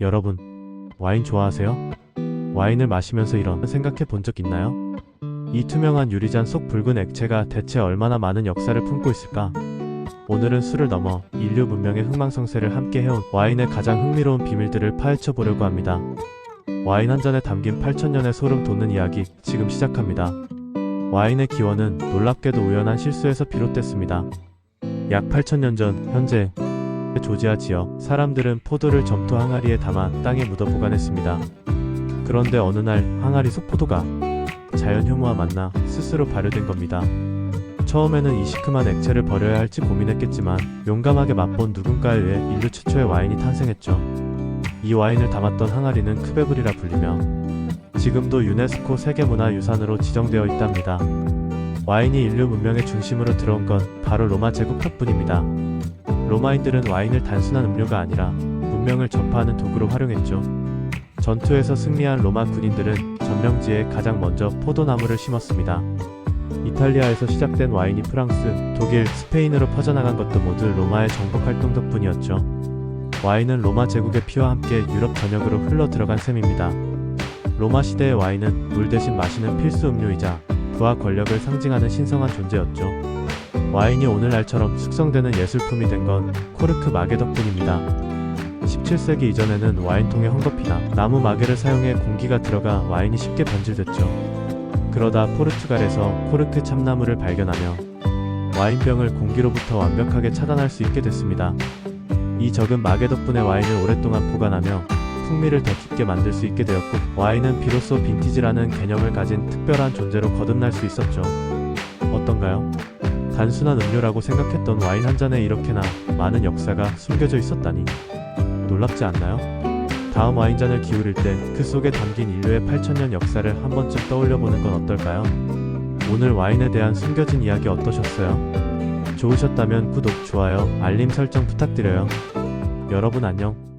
여러분, 와인 좋아하세요? 와인을 마시면서 이런 생각해 본 적 있나요? 이 투명한 유리잔 속 붉은 액체가 대체 얼마나 많은 역사를 품고 있을까? 오늘은 술을 넘어 인류 문명의 흥망성쇠를 함께 해온 와인의 가장 흥미로운 비밀들을 파헤쳐 보려고 합니다. 와인 한 잔에 담긴 8천년의 소름 돋는 이야기 지금 시작합니다. 와인의 기원은 놀랍게도 우연한 실수에서 비롯됐습니다. 약 8천년 전 현재 조지아 지역 사람들은 포도를 점토 항아리에 담아 땅에 묻어 보관했습니다. 그런데 어느 날 항아리 속 포도가 자연 혐오와 만나 스스로 발효된 겁니다. 처음에는 이 시큼한 액체를 버려야 할지 고민했겠지만 용감하게 맛본 누군가에 의해 인류 최초의 와인이 탄생했죠. 이 와인을 담았던 항아리는 크베블이라 불리며 지금도 유네스코 세계문화유산으로 지정되어 있답니다. 와인이 인류 문명의 중심으로 들어온 건 바로 로마 제국 덕분입니다. 로마인들은 와인을 단순한 음료가 아니라 문명을 전파하는 도구로 활용했죠. 전투에서 승리한 로마 군인들은 점령지에 가장 먼저 포도나무를 심었습니다. 이탈리아에서 시작된 와인이 프랑스, 독일, 스페인으로 퍼져나간 것도 모두 로마의 정복 활동 덕분이었죠. 와인은 로마 제국의 피와 함께 유럽 전역으로 흘러 들어간 셈입니다. 로마 시대의 와인은 물 대신 마시는 필수 음료이자 부와 권력을 상징하는 신성한 존재였죠. 와인이 오늘날처럼 숙성되는 예술품이 된 건 코르크 마개 덕분입니다. 17세기 이전에는 와인통에 헝겊이나 나무 마개를 사용해 공기가 들어가 와인이 쉽게 변질됐죠. 그러다 포르투갈에서 코르크 참나무를 발견하며 와인병을 공기로부터 완벽하게 차단할 수 있게 됐습니다. 이 적은 마개 덕분에 와인을 오랫동안 보관하며 풍미를 더 깊게 만들 수 있게 되었고 와인은 비로소 빈티지라는 개념을 가진 특별한 존재로 거듭날 수 있었죠. 어떤가요? 단순한 음료라고 생각했던 와인 한 잔에 이렇게나 많은 역사가 숨겨져 있었다니 놀랍지 않나요? 다음 와인잔을 기울일 때 그 속에 담긴 인류의 8천년 역사를 한 번쯤 떠올려 보는 건 어떨까요? 오늘 와인에 대한 숨겨진 이야기 어떠셨어요? 좋으셨다면 구독, 좋아요, 알림 설정 부탁드려요. 여러분 안녕.